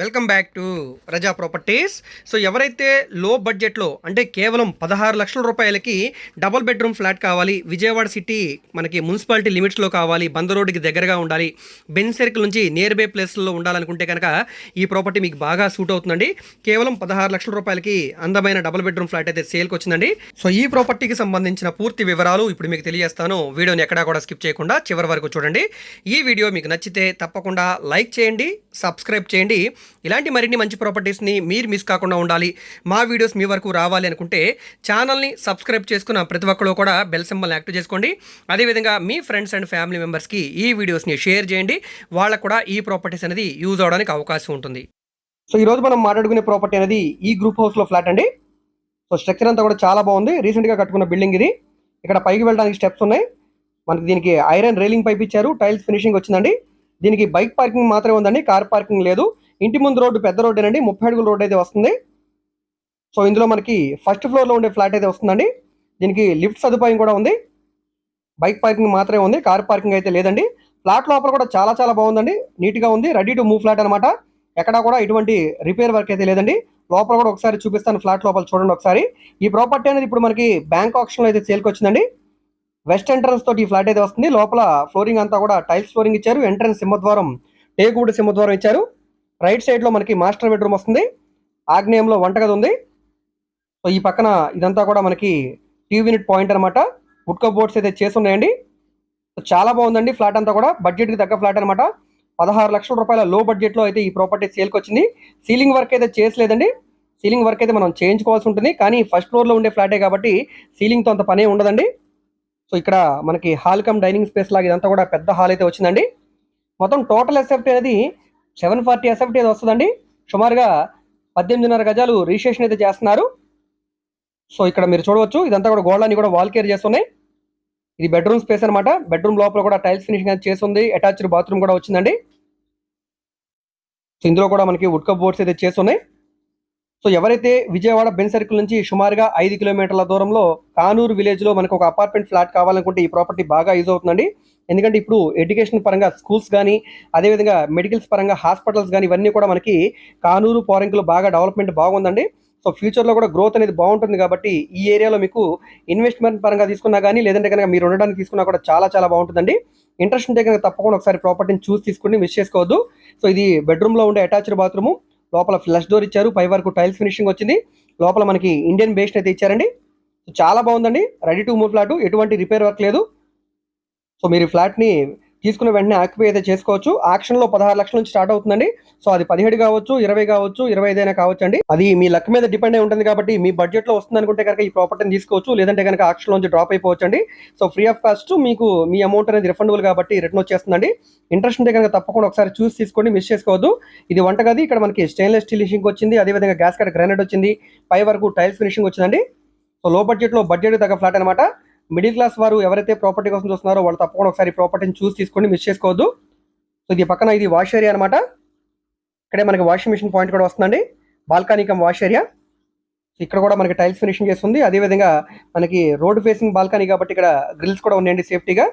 Welcome back to Praja properties. So ఎవరైతే లో బడ్జెట్లో అంటే కేవలం పదహారు లక్షల రూపాయలకి డబుల్ బెడ్రూమ్ ఫ్లాట్ కావాలి విజయవాడ సిటీ మనకి మున్సిపాలిటీ లిమిట్స్లో కావాలి బంద రోడ్డుకి దగ్గరగా ఉండాలి బెన్ సర్కిల్ నుంచి నియర్ బై ప్లేస్లో ఉండాలనుకుంటే కనుక ఈ ప్రాపర్టీ మీకు బాగా సూట్ అవుతుందండి. కేవలం పదహారు లక్షల రూపాయలకి అందమైన డబుల్ బెడ్రూమ్ ఫ్లాట్ అయితే సేల్కి వచ్చిందండి. సో ఈ ప్రాపర్టీకి సంబంధించిన పూర్తి వివరాలు ఇప్పుడు మీకు తెలియజేస్తాను. వీడియోని ఎక్కడా కూడా స్కిప్ చేయకుండా చివరి వరకు చూడండి. ఈ వీడియో మీకు నచ్చితే తప్పకుండా లైక్ చేయండి సబ్స్క్రైబ్ చేయండి. ఇలాంటి మరిన్ని మంచి ప్రాపర్టీస్ని మీరు మిస్ కాకుండా ఉండాలి. మా వీడియోస్ మీ వరకు రావాలి అనుకుంటే ఛానల్ని సబ్స్క్రైబ్ చేసుకున్న ప్రతి ఒక్కరు కూడా బెల్ సింబల్ని యాక్టివ్ చేసుకోండి. అదేవిధంగా మీ ఫ్రెండ్స్ అండ్ ఫ్యామిలీ మెంబర్స్కి ఈ వీడియోస్ని షేర్ చేయండి. వాళ్ళకు కూడా ఈ ప్రాపర్టీస్ అనేది యూజ్ అవడానికి అవకాశం ఉంటుంది. సో ఈరోజు మనం మాట్లాడుకునే ప్రాపర్టీ అనేది ఈ గ్రూప్ హౌస్లో ఫ్లాట్ అండి. సో స్ట్రక్చర్ అంతా కూడా చాలా బాగుంది. రీసెంట్గా కట్టుకున్న బిల్డింగ్ ఇది. ఇక్కడ పైకి వెళ్ళడానికి స్టెప్స్ ఉన్నాయి. మనకి దీనికి ఐరన్ రైలింగ్ పైప్ ఇచ్చారు. టైల్స్ ఫినిషింగ్ వచ్చిందండి. దీనికి బైక్ పార్కింగ్ మాత్రమే ఉందండి. కార్ పార్కింగ్ లేదు. ఇంటి ముందు రోడ్డు పెద్ద రోడ్డేనండి. ముప్పై అడుగుల రోడ్ అయితే వస్తుంది. సో ఇందులో మనకి ఫస్ట్ ఫ్లోర్లో ఉండే ఫ్లాట్ అయితే వస్తుందండి. దీనికి లిఫ్ట్ సదుపాయం కూడా ఉంది. బైక్ పార్కింగ్ మాత్రమే ఉంది. కార్ పార్కింగ్ అయితే లేదండి. ఫ్లాట్ లోపల కూడా చాలా చాలా బాగుందండి. నీట్గా ఉంది. రెడీ టు మూవ్ ఫ్లాట్ అనమాట ఎక్కడా కూడా ఎటువంటి రిపేర్ వర్క్ అయితే లేదండి. లోపల కూడా ఒకసారి చూపిస్తాను ఫ్లాట్ లోపల చూడండి ఒకసారి. ఈ ప్రాపర్టీ అనేది ఇప్పుడు మనకి బ్యాంక్ ఆప్షన్లో అయితే సేల్కి వచ్చిందండి. వెస్ట్ ఎంట్రన్స్ తోటి ఈ ఫ్లాట్ అయితే వస్తుంది. లోపల ఫ్లోరింగ్ అంతా కూడా టైల్స్ ఫ్లోరింగ్ ఇచ్చారు. ఎంట్రన్స్ సింహద్వారం టేకుడు సింహద్వారం ఇచ్చారు. రైట్ సైడ్లో మనకి మాస్టర్ బెడ్రూమ్ వస్తుంది. ఆగ్నేయంలో వంటగది ఉంది. సో ఈ పక్కన ఇదంతా కూడా మనకి టీవీ యూనిట్ పాయింట్ అనమాట వుడ్క బోర్డ్స్ అయితే చేసి ఉన్నాయండి. సో చాలా బాగుందండి ఫ్లాట్ అంతా కూడా. బడ్జెట్కి తగ్గ ఫ్లాట్ అనమాట పదహారు లక్షల రూపాయల లో బడ్జెట్లో అయితే ఈ ప్రాపర్టీ సేల్కి వచ్చింది. సీలింగ్ వర్క్ అయితే చేసలేదండి. సీలింగ్ వర్క్ అయితే మనం చేయించుకోవాల్సి ఉంటుంది. కానీ ఫస్ట్ ఫ్లోర్లో ఉండే ఫ్లాటే కాబట్టి సీలింగ్తో అంత పనే ఉండదండి. సో ఇక్కడ మనకి హాల్ కమ్ డైనింగ్ స్పేస్ లాగా ఇదంతా కూడా పెద్ద హాల్ అయితే వచ్చిందండి. మొత్తం టోటల్ ఎస్ఎఫ్టీ అనేది సెవెన్ ఫార్టీ ఎస్ఎఫ్టీ అయితే వస్తుందండి. సుమారుగా పద్దెనిమిదిన్నర గజాలు రిజిస్ట్రేషన్ అయితే చేస్తున్నారు. సో ఇక్కడ మీరు చూడవచ్చు ఇదంతా కూడా గోడలన్నీ కూడా వాల్ కేర్ చేస్తున్నాయి. ఇది బెడ్రూమ్ స్పేస్ అనమాట బెడ్రూమ్ లోపల కూడా టైల్స్ ఫినిషింగ్ అనేది చేసి ఉంది అటాచ్డ్ బాత్రూమ్ కూడా వచ్చిందండి. సో ఇందులో కూడా మనకి వుడ్ కప్ బోర్డ్స్ అయితే చేసి ఉన్నాయి సో ఎవరైతే విజయవాడ బెన్ సర్కిల్ నుంచి సుమారుగా ఐదు కిలోమీటర్ల దూరంలో కానూరు విలేజ్లో మనకు ఒక అపార్ట్మెంట్ ఫ్లాట్ కావాలనుకుంటే ఈ ప్రాపర్టీ బాగా యూజ్ అవుతుందండి. ఎందుకంటే ఇప్పుడు ఎడ్యుకేషన్ పరంగా స్కూల్స్ కానీ అదేవిధంగా మెడికల్స్ పరంగా హాస్పిటల్స్ కానీ ఇవన్నీ కూడా మనకి కానూరు పోరంకిలో బాగా డెవలప్మెంట్ బాగుందండి. సో ఫ్యూచర్లో కూడా గ్రోత్ అనేది బాగుంటుంది కాబట్టి ఈ ఏరియాలో మీకు ఇన్వెస్ట్మెంట్ పరంగా తీసుకున్నా కానీ లేదంటే కనుక మీరు ఉండడానికి తీసుకున్నా కూడా చాలా చాలా బాగుంటుందండి. ఇంట్రెస్ట్ ఉంటే కనుక తప్పకుండా ఒకసారి ప్రాపర్టీని చూసి తీసుకుని మిస్ చేసుకోవద్దు. సో ఇది బెడ్రూమ్లో ఉండే అటాచ్డ్ బాత్రూమ్. లోపల ఫ్లష్ డోర్ ఇచ్చారు. పై వరకు టైల్స్ ఫినిషింగ్ వచ్చింది. లోపల మనకి ఇండియన్ బేస్డ్ అయితే ఇచ్చారండి. చాలా బాగుందండి. Ready to move flat. ఎటువంటి రిపేర్ వర్క్ లేదు. సో మీరు ఫ్లాట్ని తీసుకున్న వెంటనే ఆక్యుపై అయితే చేసుకోవచ్చు. ఆక్షన్లో పదహారు లక్షల నుంచి స్టార్ట్ అవుతుందండి. సో అది పదిహేడు కావచ్చు ఇరవై కావచ్చు ఇరవై ఐదైనా కావచ్చు అండి అది మీ లక్ మీద డిపెండ్ అయి ఉంటుంది కాబట్టి మీ బడ్జెట్లో వస్తుంది అనుకుంటే కనుక ఈ ప్రాపర్టీని తీసుకోవచ్చు. లేదంటే కనుక ఆక్షన్లో నుంచి డ్రాప్ అయిపోవచ్చు అండి సో ఫ్రీ ఆఫ్ కాస్ట్ మీకు మీ అమౌంట్ అనేది రిఫండబుల్ కాబట్టి రిటర్న్ వచ్చేస్తుందండి. ఇంట్రెస్ట్ ఉంటే కనుక తప్పకుండా ఒకసారి చూసి తీసుకోండి మిస్ చేసుకోవద్దు. ఇది వంటగది. ఇక్కడ మనకి స్టెయిన్లెస్ స్టీల్ ఫినిషింగ్ వచ్చింది. అదేవిధంగా గ్యాస్ కట్ గ్రానైట్ వచ్చింది. పై వరకు టైల్స్ ఫినిషింగ్ వచ్చిందండి. సో లో బడ్జెట్లో బడ్జెట్ తగ్గ ఫ్లాట్ అనమాట మిడిల్ క్లాస్ వారు ఎవరైతే ప్రాపర్టీ కోసం చూస్తున్నారో వాళ్ళు తప్పకుండా ఒకసారి ప్రాపర్టీని చూసి తీసుకోండి మిస్ చేసుకోవద్దు. సో ఇది పక్కన ఇది వాష్ ఏరియా అనమాట ఇక్కడే మనకి వాషింగ్ మిషన్ పాయింట్ కూడా వస్తుందండి. బాల్కనీ కమ్ వాష్ ఏరియా ఇక్కడ కూడా మనకి టైల్స్ ఫినిషింగ్ చేస్తుంది. అదేవిధంగా మనకి రోడ్ ఫేసింగ్ బాల్కనీ కాబట్టి ఇక్కడ గ్రిల్స్ కూడా ఉన్నాయండి సేఫ్టీగా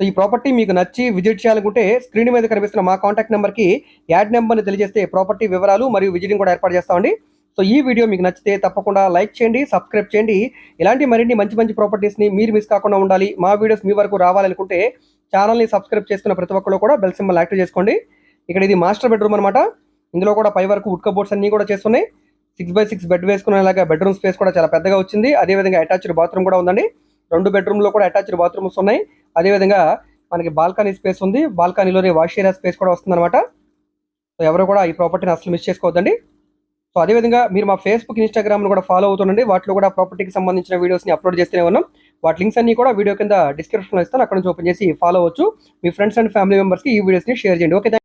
సో ఈ ప్రాపర్టీ మీకు నచ్చి విజిట్ చేయాలనుకుంటే స్క్రీన్ మీద కనిపిస్తున్న మా కాంటాక్ట్ నెంబర్కి యాడ్ నెంబర్ని తెలియజేస్తే ప్రాపర్టీ వివరాలు మరియు విజిటింగ్ కూడా ఏర్పాటు చేస్తామండి. సో ఈ వీడియో మీకు నచ్చితే తప్పకుండా లైక్ చేయండి సబ్స్క్రైబ్ చేయండి. ఇలాంటి మరిన్ని మంచి మంచి ప్రాపర్టీస్ని మీరు మిస్ కాకుండా ఉండాలి. మా వీడియోస్ మీ వరకు రావాలనుకుంటే ఛానల్ని సబ్స్క్రైబ్ చేసుకున్న ప్రతి ఒక్కరు కూడా బెల్ సింబల్ యాక్టివ్ చేసుకోండి. ఇక్కడ ఇది మాస్టర్ బెడ్రూమ్ అనమాట ఇందులో కూడా పై వరకు ఉడ్క బోర్డ్స్ అన్నీ కూడా చేస్తున్నాయి. సిక్స్ బై సిక్స్ బెడ్ వేసుకునేలాగా బెడ్రూమ్ స్పేస్ కూడా చాలా పెద్దగా వచ్చింది. అదేవిధంగా అటాచ్డ్ బాత్రూమ్ కూడా ఉందండి. రెండు బెడ్రూమ్లో కూడా అటాచ్డ్ బాత్రూమ్స్ ఉన్నాయి. అదేవిధంగా మనకి బాల్కనీ స్పేస్ ఉంది. బాల్కనీలోనే వాష్ ఏరియా స్పేస్ కూడా వస్తుంది అనమాట సో ఎవరు కూడా ఈ ప్రాపర్టీని అసలు మిస్ చేసుకోవద్దండి. సో అదేవిధంగా మీరు మా ఫేస్బుక్ ఇన్స్టాగ్రామ్ను కూడా ఫాలో అవుతుండండి. వాటిలో కూడా ప్రాపర్టీకి సంబంధించిన వీడియోస్ని అప్లోడ్ చేస్తూనే ఉన్నాం. వాటి లింక్స్ అన్ని కూడా వీడియో కింద డిస్క్రిప్షన్లో ఇస్తాను. అక్కడ నుంచి ఓపెన్ చేసి ఫాలో అవ్వచ్చు. మీ ఫ్రెండ్స్ అండ్ ఫ్యామిలీ మెంబర్స్కి ఈ వీడియోస్ని షేర్ చేయండి. ఓకే